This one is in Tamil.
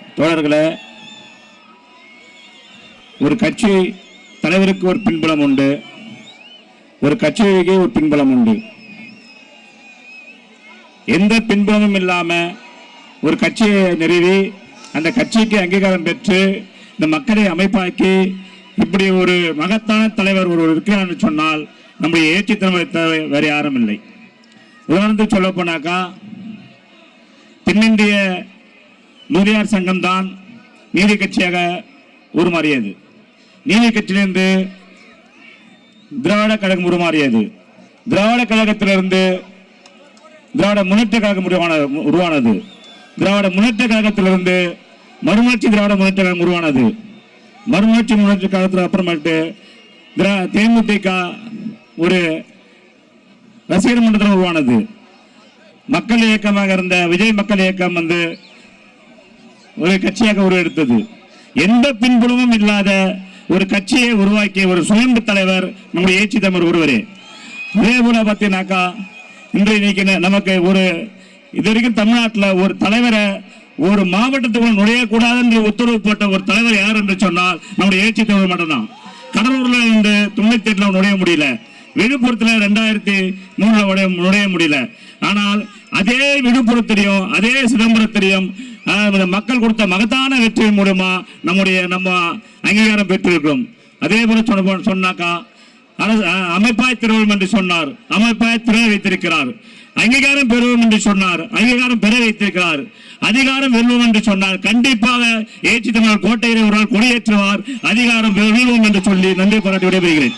தோழர்களே ஒரு கட்சி தலைவருக்கு ஒரு பின்புலம் உண்டு ஒரு கட்சிக்கு ஒரு பின்புலம் உண்டு. எந்த பின்புலமும் இல்லாம ஒரு கட்சியை நிறுவி அந்த கட்சிக்கு அங்கீகாரம் பெற்று இந்த மக்களை அமைப்பாக்கி இப்படி ஒரு மகத்தான தலைவர் ஒருவர் இருக்கிறார் என்று சொன்னால் நம்முடைய ஏற்றி தலைமை வேறு யாரும் இல்லை. உதாரணத்துக்கு சொல்ல போனாக்கா தென்னிந்திய நூலியார் சங்கம் தான் நீதி கட்சியாக உருமாறியது. நீதி கட்சியிலிருந்து திராவிட கழகம் உருமாறியது. திராவிட கழகத்திலிருந்து திராவிட முன்னேற்ற கழகம் உருவான உருவானது. திராவிட முன்னேற்ற கழகத்திலிருந்து மறுமலர்ச்சி திராவிட முன்னேற்ற கழகம் உருவானது. மறுமலர்ச்சி முன்னேற்ற கழகத்தில் அப்புறமேட்டு திரா- தேமுதிக ஒரு ரசிகர் மன்றத்தில் உருவானது. மக்கள் இயக்கமாக இருந்த விஜய் மக்கள் இயக்கம் வந்து ஒரு கட்சியாக உருவெடுத்தது. எந்த பின்புலமும் இல்லாத ஒரு கட்சியை உருவாக்கிய ஒரு சுயம்பு தலைவர் நம்முடைய ஏச்சி தமிழ் ஒருவரே. அதே போல பார்த்தீங்கன்னாக்கா இன்று இன்னைக்கு நமக்கு ஒரு இது வரைக்கும் தமிழ்நாட்டில் ஒரு தலைவரை ஒரு மாவட்டத்துக்குள் நுழையக்கூடாது என்று உத்தரவு போட்ட ஒரு தலைவர் யார் என்று சொன்னால் நம்முடைய ஏச்சி தமிழ் மட்டும்தான். கடலூர்ல இருந்து தொண்ணூத்தி எட்டுல நுழைய முடியல. விழுப்புரத்தில் ரெண்டாயிரத்தி மூணுல நுழைய நுழைய முடியல. ஆனால் அதே விழுப்புரத்திலையும் அதே சிதம்பரத்திலையும் மக்கள் கொடுத்த மகத்தான வெற்றியின் மூலமா நம்முடைய நம்ம அங்கீகாரம் பெற்றிருக்கிறோம். அதே போல சொன்ன சொன்னாக்கா அமைப்பாய் திருவோம் என்று சொன்னார். அமைப்பாய் திற வைத்திருக்கிறார். அங்கீகாரம் பெறுவோம் என்று சொன்னார். அங்கீகாரம் பெற வைத்திருக்கிறார். அதிகாரம் வெல்வோம் என்று சொன்னார். கண்டிப்பாக ஏற்றி தமிழர் கோட்டையில் ஒரு நாள் கொடியேற்றுவார். அதிகாரம் வெல்வோம் என்று சொல்லி நன்றி பாராட்டி விடைபெறுகிறேன்.